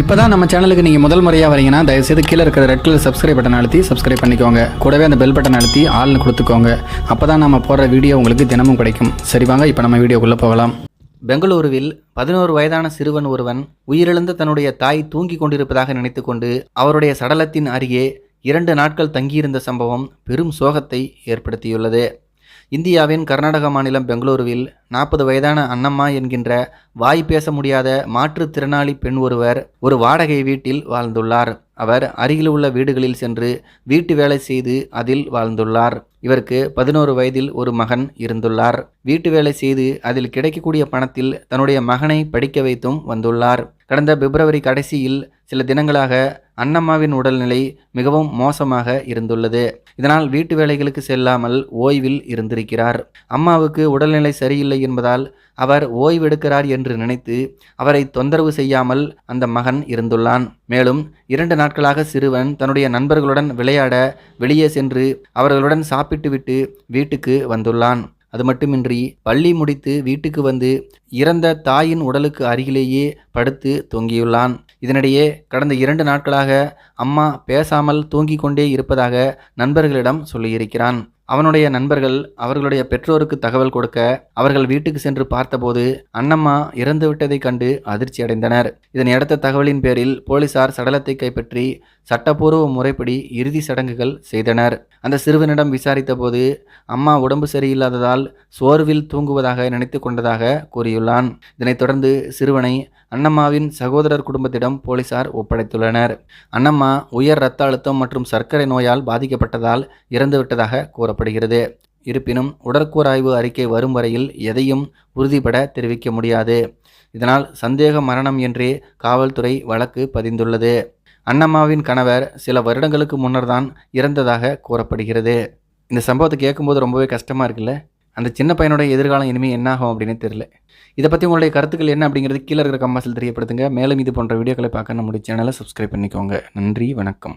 இப்போ தான் நம்ம சேனலுக்கு நீங்கள் முதல் முறையாக வரீங்கன்னா தயவுசெய்து கீழே இருக்கிற ரெட் கலர் சப்ஸ்கிரைப் பட்டன் அழுத்தி சப்ஸ்கிரைப் பண்ணிக்கோங்க. கூடவே அந்த பெல் பட்டன் அழுத்தி ஆள்னு கொடுத்துக்கோங்க. அப்போ தான் நம்ம போடுற வீடியோ உங்களுக்கு தினமும் கிடைக்கும். சரி வாங்க இப்போ நம்ம வீடியோக்குள்ளே போகலாம். பெங்களூருவில் பதினோரு வயதான சிறுவன் ஒருவன் உயிரிழந்த தன்னுடைய தாய் தூங்கிக் கொண்டிருப்பதாக நினைத்துக்கொண்டு அவருடைய சடலத்தின் அருகே இரண்டு நாட்கள் தங்கியிருந்த சம்பவம் பெரும் சோகத்தை ஏற்படுத்தியுள்ளது. இந்தியாவின் கர்நாடக மாநிலம் பெங்களூருவில் நாற்பது வயதான அன்னம்மா என்கின்ற வாய் பேச முடியாத மாற்றுத்திறனாளி பெண் ஒருவர் ஒரு வாடகை வீட்டில் வாழ்ந்துள்ளார். அவர் அருகில் உள்ள வீடுகளில் சென்று வீட்டு வேலை செய்து அதில் வாழ்ந்துள்ளார். இவருக்கு பதினோரு வயதில் ஒரு மகன் இருந்துள்ளார். வீட்டு வேலை செய்து அதில் கிடைக்கக்கூடிய பணத்தில் தன்னுடைய மகனை படிக்க வைத்தும் வந்துள்ளார். கடந்த பிப்ரவரி கடைசியில் சில தினங்களாக அன்னம்மாவின் உடல்நிலை மிகவும் மோசமாக இருந்துள்ளது. இதனால் வீட்டு வேலைகளுக்கு செல்லாமல் ஓய்வில் இருந்திருக்கிறார். அம்மாவுக்கு உடல்நிலை சரியில்லை என்பதால் அவர் ஓய்வெடுக்கிறார் என்று நினைத்து அவரை தொந்தரவு செய்யாமல் அந்த மகன் இருந்துள்ளான். மேலும் இரண்டு நாட்களாக சிறுவன் தன்னுடைய நண்பர்களுடன் விளையாட வெளியே சென்று அவர்களுடன் சாப்பிட்டுவிட்டு வீட்டுக்கு வந்துள்ளான். அது மட்டுமின்றி பள்ளி முடித்து வீட்டுக்கு வந்து இறந்த தாயின் உடலுக்கு அருகிலேயே படுத்து தொங்கியுள்ளான். இதனிடையே கடந்த இரண்டு நாட்களாக அம்மா பேசாமல் தூங்கிக் கொண்டே இருப்பதாக நண்பர்களிடம் சொல்லியிருக்கிறான். அவனுடைய நண்பர்கள் அவர்களுடைய பெற்றோருக்கு தகவல் கொடுக்க அவர்கள் வீட்டுக்கு சென்று பார்த்தபோது அண்ணம்மா இறந்துவிட்டதைக் கண்டு அதிர்ச்சி அடைந்தனர் இதனை அடுத்த தகவலின் பேரில் போலீசார் சடலத்தை கைப்பற்றி சட்டப்பூர்வ முறைப்படி இறுதி சடங்குகள் செய்தனர். அந்த சிறுவனிடம் விசாரித்தபோது அம்மா உடம்பு சரியில்லாததால் சோர்வில் தூங்குவதாக நினைத்து கொண்டதாக கூறியுள்ளான். இதனைத் தொடர்ந்து சிறுவனை அன்னம்மாவின் சகோதரர் குடும்பத்திடம் போலீசார் ஒப்படைத்துள்ளனர். அன்னம்மா உயர் இரத்த அழுத்தம் மற்றும் சர்க்கரை நோயால் பாதிக்கப்பட்டதால் இறந்துவிட்டதாக கூறப்படுகிறது. இருப்பினும் உடற்கூராய்வு அறிக்கை வரும் வரையில் எதையும் உறுதிபட தெரிவிக்க முடியாது. இதனால் சந்தேக மரணம் என்றே காவல்துறை வழக்கு பதிந்துள்ளது. அண்ணம்மாவின் கணவர் சில வருடங்களுக்கு முன்னர் தான் இறந்ததாக கூறப்படுகிறது. இந்த சம்பவத்தை கேட்கும்போது ரொம்பவே கஷ்டமாக இருக்குல்ல? அந்த சின்ன பையனோட எதிர்காலம் இனிமேல் என்னாகும் அப்படின்னு தெரியல. இதை பற்றி உங்களுடைய கருத்துக்கள் என்ன அப்படிங்கிறது கீழே இருக்கிற கம்மாசில் தெரியப்படுத்துங்க. மேலும் இது போன்ற வீடியோக்களை பார்க்க நம்முடைய சேனலை சப்ஸ்கிரைப் பண்ணிக்கோங்க. நன்றி வணக்கம்.